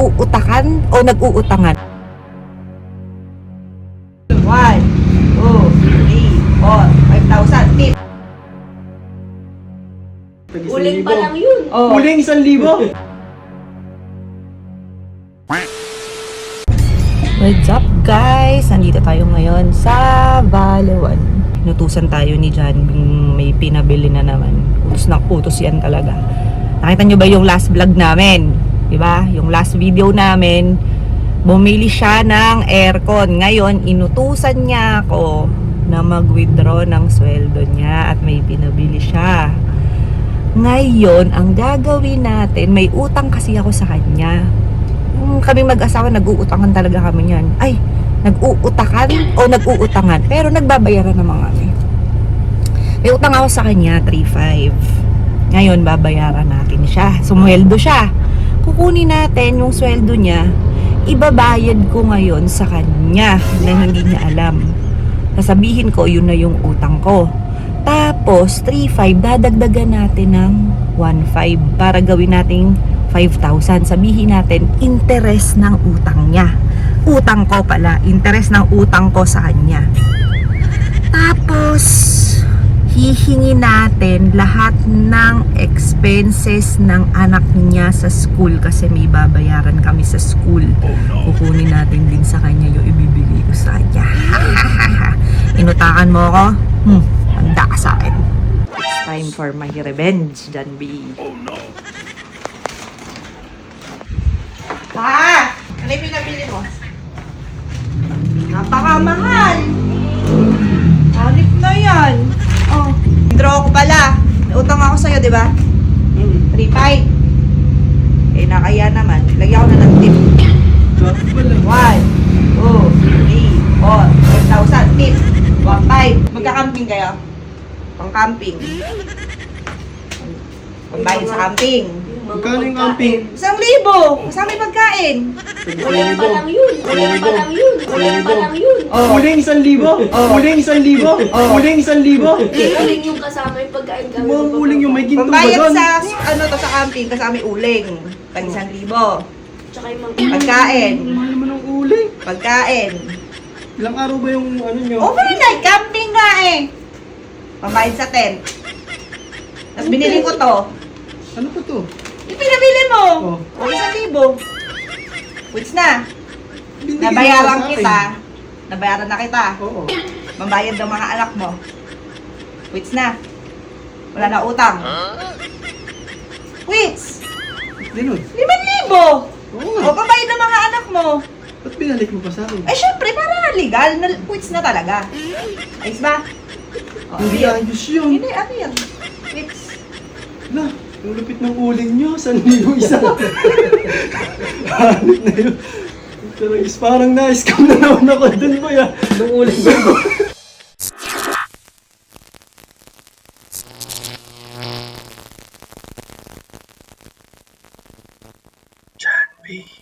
nag-uutakan o nag-uutangan? 1, 2, 3, 4, 5,000. Tip. Uling pa lang yun. Oh. Uling isang libo. What's up guys? Nandito tayo ngayon sa Balawan. Inutusan tayo ni John may pinabili na naman. Utos na utos yan talaga. Nakita nyo ba yung last vlog namin? Diba? Yung last video namin, bumili siya ng aircon. Ngayon, inutusan niya ako na mag-withdraw ng sweldo niya at may pinabili siya. Ngayon, ang gagawin natin, may utang kasi ako sa kanya. Kami mag-asawa, nag-uutangan talaga kami yan. Ay, nag-uutakan o nag-uutangan. Pero nagbabayaran naman kami. May utang ako sa kanya, 3.5. Ngayon, babayaran natin siya. Sumweldo siya. Kukunin natin yung sweldo niya. Ibabayad ko ngayon sa kanya na hindi niya alam. Sasabihin ko, yun na yung utang ko. Tapos, 3.5, dadagdagan natin ng 1.5 para gawin nating 5,000. Sabihin natin, interest ng utang niya. Utang ko pala, interest ng utang ko sa kanya. Tapos, hihingi natin lahat ng expenses ng anak niya sa school kasi may babayaran kami sa school. Kukunin natin din sa kanya yung ibibigay ko sa kanya. Inutakan mo ako? Hmm, handa ka sa akin. It's time for my revenge, John B. Pa! Ano yung pinabili mo? Napakamahal! Hanip na yan. Oh. Draw ko pala. May utang ako sa'yo, di ba? 3.5. Eh, nakaya naman. Lagyan ko na ng tip. 1, 2, 3, 4, 5,000. Tip. 1.5. Magka-camping kayo? Pang-camping. Pambayad sa camping. Magkano yung camping? Isang libo. Kasama yung pagkain. Uling pa lang yun. Uling pa lang yun. Uling pa lang yun. Oh. Uling isang libo. Uling isang libo. Uling isang libo. Uling yung kasama yung pagkain kami. Mga uling yung may ginto ba Pambayad doon? sa, ano to, sa camping, kasama yung uling. Tag isang libo. Tsaka yung mga... Pagkain. Mahal naman ng uling. Pagkain. Ilang araw ba yung ano nyo? Overnight, camping nga eh. Pambayad sa tent. Tapos binili ko to. Ano po to? Yung pinabili mo. Oh. O, isang libo. Which na. Nabayaran mo sa akin. kita. Nabayaran na kita. Oo. Mambayad ng mga anak mo. Which na. Wala na utang. Which? Ganun. Limang libo. Oo O, nga. pambayad ng mga anak mo. Ba't binalik mo pa sa akin? Eh, syempre, para legal. Na, quits na talaga. Ayos ba? O, Hindi ayos yun. Hindi, ano yan? Quits. Na, yung lupit ng uling nyo. San libo isa? Hanip na yun. Pero is parang na-scam na naman ako dun ba ya? Nung uling ko. John B.